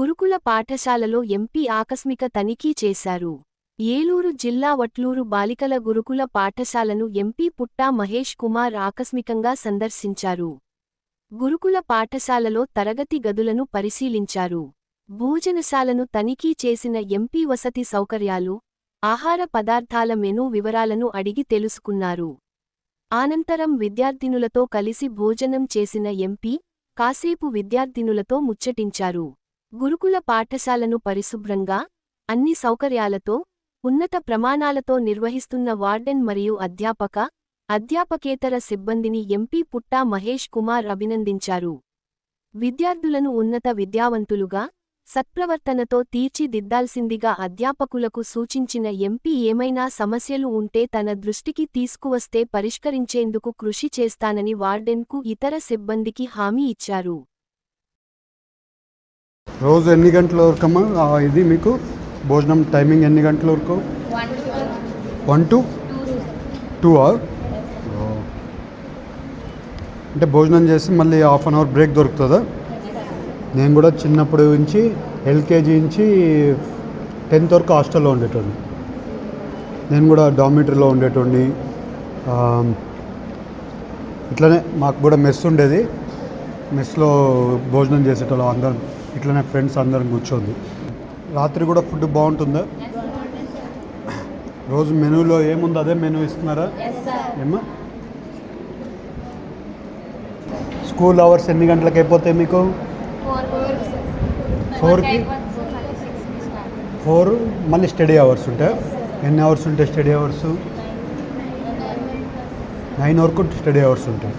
గురుకుల పాఠశాలలో ఎంపీ ఆకస్మిక తనిఖీ చేశారు. ఏలూరు జిల్లా వట్లూరు బాలికల గురుకుల పాఠశాలను ఎంపీ పుట్టా మహేష్ కుమార్ ఆకస్మికంగా సందర్శించారు. గురుకుల పాఠశాలలో తరగతి గదులను పరిశీలించారు. భోజనశాలను తనిఖీ చేసిన ఎంపీ వసతి సౌకర్యాలు ఆహార పదార్థాల మెనూ వివరాలను అడిగి తెలుసుకున్నారు. అనంతరం విద్యార్థినులతో కలిసి భోజనం చేసిన ఎంపీ కాసేపు విద్యార్థినులతో ముచ్చటించారు. గురుకుల పాఠశాలను పరిశుభ్రంగా అన్ని సౌకర్యాలతో ఉన్నత ప్రమాణాలతో నిర్వహిస్తున్న వార్డెన్ మరియు అధ్యాపక అధ్యాపకేతర సిబ్బందిని ఎంపీ పుట్టా మహేష్ కుమార్ అభినందించారు. విద్యార్థులను ఉన్నత విద్యావంతులుగా సత్ప్రవర్తనతో తీర్చిదిద్దాల్సిందిగా అధ్యాపకులకు సూచించిన ఎంపీ ఏమైనా సమస్యలు ఉంటే తన దృష్టికి తీసుకువస్తే పరిష్కరించేందుకు కృషి చేస్తానని వార్డెన్కు ఇతర సిబ్బందికి హామీ ఇచ్చారు. రోజు ఎన్ని గంటల వరకు అమ్మా? ఇది మీకు? భోజనం టైమింగ్ ఎన్ని గంటల వరకు? వన్ టు టు అవర్ అంటే భోజనం చేసి మళ్ళీ హాఫ్ అన్ అవర్ బ్రేక్ దొరుకుతుందా? నేను కూడా చిన్నప్పుడు నుంచి ఎల్కేజీ నుంచి టెన్త్ వరకు హాస్టల్లో ఉండేటోడిని. నేను కూడా డామిటరీలో ఉండేటోడిని. ఇట్లనే మాకు కూడా మెస్ ఉండేది. మెస్లో భోజనం చేసేటోళ్ళం అందరం. ఇట్లనే ఫ్రెండ్స్ అందరం కూర్చోంది రాత్రి కూడా ఫుడ్ బాగుంటుందా? రోజు మెనూలో ఏముంది? అదే మెనూ ఇస్తున్నారా? ఏమా స్కూల్ అవర్స్ ఎన్ని గంటలకు అయిపోతాయి మీకు? ఫోర్కి ఫోర్ మళ్ళీ స్టడీ అవర్స్ ఉంటాయి? ఎన్ని అవర్స్ ఉంటాయి స్టడీ అవర్స్ నైన్ వరకు స్టడీ అవర్స్ ఉంటాయి.